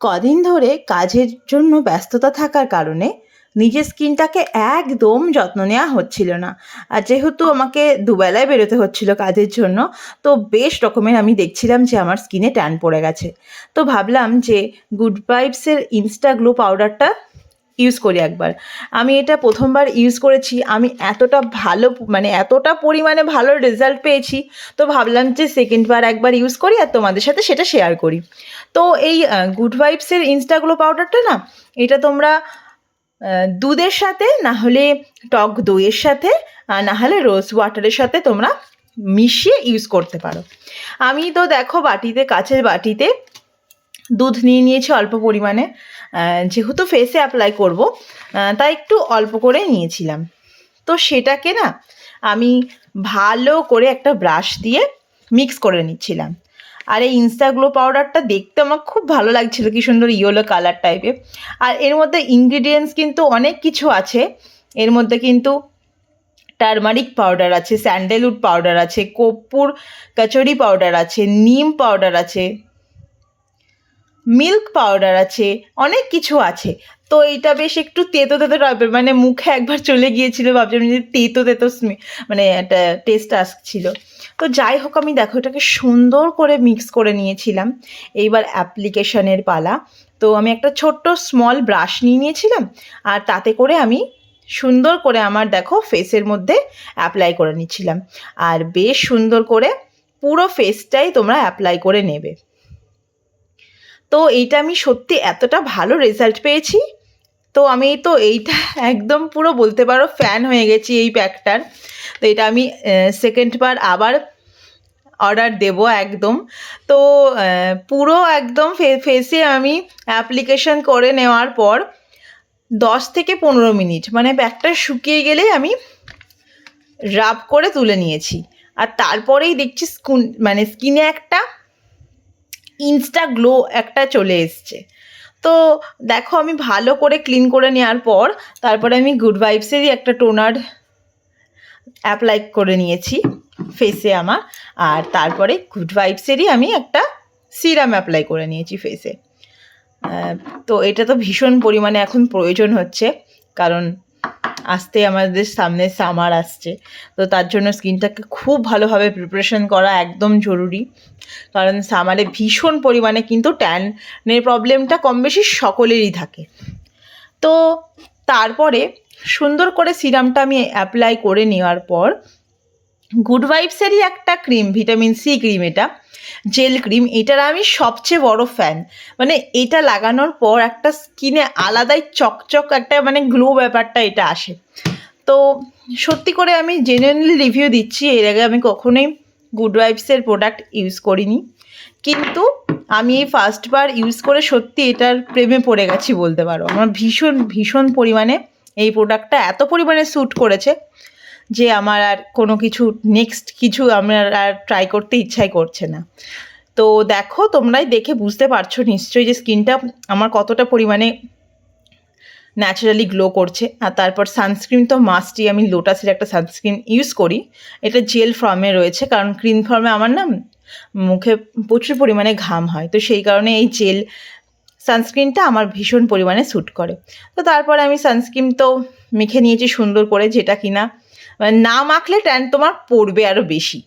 কদিন ধরে কাজের জন্য ব্যস্ততা থাকার কারণে নিজের স্কিনটাকে একদম যত্ন নেওয়া হচ্ছিল না। আর যেহেতু আমাকে দুবেলায় বেরোতে হচ্ছিল কাজের জন্য, তো বেশ রকমের আমি দেখছিলাম যে আমার স্কিনে ট্যান পড়ে গেছে। তো ভাবলাম যে গুড ভাইবসের ইনস্টা গ্লো পাউডারটা ইউজ করি একবার। আমি এটা প্রথমবার ইউজ করেছি, আমি এতটা ভালো মানে এতটা পরিমাণে ভালো রেজাল্ট পেয়েছি, তো ভাবলাম যে সেকেন্ডবার একবার ইউজ করি আর তোমাদের সাথে সেটা শেয়ার করি। তো এই গুড ভাইবসের ইনস্টাগ্লো পাউডারটা না, এটা তোমরা দুধের সাথে না হলে টক দইয়ের সাথে না হলে রোজ ওয়াটারের সাথে তোমরা মিশিয়ে ইউজ করতে পারো। আমি তো দেখো বাটিতে কাছের বাটিতে দুধ নিয়ে নিয়েছি অল্প পরিমাণে। যেহেতু ফেসে অ্যাপ্লাই করব তাই একটু অল্প করে নিয়েছিলাম। তো সেটাকে না, আমি ভালো করে একটা ব্রাশ দিয়ে মিক্স করে নিচ্ছিলাম। আর এই ইনস্টাগ্লো পাউডারটা দেখতে আমার খুব ভালো লাগছিল, কি সুন্দর ইয়েলো কালার টাইপের আর এর মধ্যে ইনগ্রিডিয়েন্টস কিন্তু অনেক কিছু আছে। এর মধ্যে কিন্তু টারমারিক পাউডার আছে স্যান্ডেলউড পাউডার আছে, কর্পূর, কচুরি পাউডার আছে নিম পাউডার আছে। মিল্ক পাউডার আছে, অনেক কিছু আছে। তো এইটা বেশ একটু তেতো তেতো টাইপের মানে মুখে একবার চলে গিয়েছিল, ভাবছিলাম যে তেতো তেতো মানে একটা টেস্ট আসছিল। তো যাই হোক, আমি দেখো এটাকে সুন্দর করে মিক্স করে নিয়েছিলাম। এইবার অ্যাপ্লিকেশনের পালা। তো আমি একটা ছোট্ট স্মল ব্রাশ নিয়ে নিয়েছিলাম, আর তাতে করে আমি সুন্দর করে আমার দেখো ফেসের মধ্যে অ্যাপ্লাই করে নিচ্ছিলাম। আর বেশ সুন্দর করে পুরো ফেসটাই তোমরা অ্যাপ্লাই করে নেবে। তো এইটা আমি সত্যি এতটা ভালো রেজাল্ট পেয়েছি। তো আমি তো এইটা একদম পুরো বলতে পারো ফ্যান হয়ে গেছি এই প্যাকটার তো এটা আমি সেকেন্ডবার আবার অর্ডার দেব একদম। তো পুরো একদম ফেসে আমি অ্যাপ্লিকেশন করে নেওয়ার পর দশ থেকে পনেরো মিনিট মানে প্যাকটা শুকিয়ে গেলেই আমি রাব করে তুলে নিয়েছি। আর তারপরেই দেখছি স্কুন মানে স্কিনে একটা ইনস্টা গ্লো একটা চলে এসছে। তো দেখো আমি ভালো করে ক্লিন করে নেওয়ার পর, তারপরে আমি গুড ভাইবসেরই একটা টোনার অ্যাপ্লাই করে নিয়েছি ফেসে আমার। আর তারপরে গুড ভাইবসেরই আমি একটা সিরাম অ্যাপ্লাই করে নিয়েছি ফেসে তো এটা তো ভীষণ পরিমাণে এখন প্রয়োজন হচ্ছে, কারণ আসতে আমাদের সামনে সামার আসছে। তো তার জন্য স্কিনটাকে খুব ভালোভাবে প্রিপারেশন করা একদম জরুরি। কারণ সামারে ভীষণ পরিমাণে কিন্তু ট্যানের প্রবলেমটা কম বেশি সকলেরই থাকে। তো তারপরে সুন্দর করে সিরামটা আমি অ্যাপ্লাই করে নেওয়ার পর গুড ভাইবসেরই একটা ক্রিম ভিটামিন সি ক্রিম এটা জেল ক্রিম, এটার আমি সবচেয়ে বড় ফ্যান মানে এটা লাগানোর পর একটা স্কিনে আলাদাই চকচক একটা মানে গ্লো ব্যাপারটা এটা আসে। তো সত্যি করে আমি জেনুইনলি রিভিউ দিচ্ছি, এর আগে আমি কখনোই গুড ভাইবসের প্রোডাক্ট ইউজ করিনি। কিন্তু আমি এই ফার্স্টবার ইউজ করে সত্যি এটার প্রেমে পড়ে গেছি বলতে পারো। আমার ভীষণ ভীষণ পরিমাণে এই প্রোডাক্টটা এত পরিমাণে স্যুট করেছে। যে আমার আর কোনো কিছু নেক্সট কিছু আমার আর ট্রাই করতে ইচ্ছাই করছে না। তো দেখো, তোমরাই দেখে বুঝতে পারছ নিশ্চয়ই যে স্কিনটা আমার কতটা পরিমাণে ন্যাচারালি গ্লো করছে। আর তারপর সানস্ক্রিন তো মাস্টই আমি লোটাসের একটা সানস্ক্রিন ইউজ করি। এটা জেল ফর্মে রয়েছে, কারণ ক্রিম ফর্মে আমার না মুখে প্রচুর পরিমাণে ঘাম হয়। তো সেই কারণে এই জেল সানস্ক্রিনটা আমার ভীষণ পরিমাণে স্যুট করে। তো তারপরে আমি সানস্ক্রিন তো মেখে নিয়েছি সুন্দর করে, যেটা কিনা মানে না মাখলে ট্যান তোমার পড়বে আরও বেশি।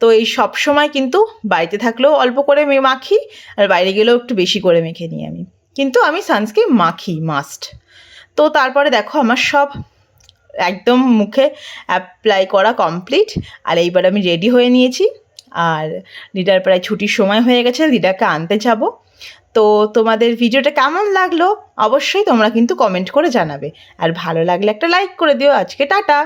তো এই সব সময় কিন্তু বাড়িতে থাকলেও অল্প করে মাখি, আর বাইরে গেলেও একটু বেশি করে মেখে নিই আমি। কিন্তু আমি সানস্ক্রিন মাখি মাস্ট তো তারপরে দেখো আমার সব একদম মুখে অ্যাপ্লাই করা কমপ্লিট আর এইবার আমি রেডি হয়ে নিয়েছি। আর লিডার প্রায় ছুটির সময় হয়ে গেছে লিডারকে আনতে যাব। তো তোমাদের ভিডিওটা কেমন লাগল? অবশ্যই তোমরা কিন্তু কমেন্ট করে জানাবে। আর ভালো লাগলে একটা লাইক করে দিও। আজকে টাটা!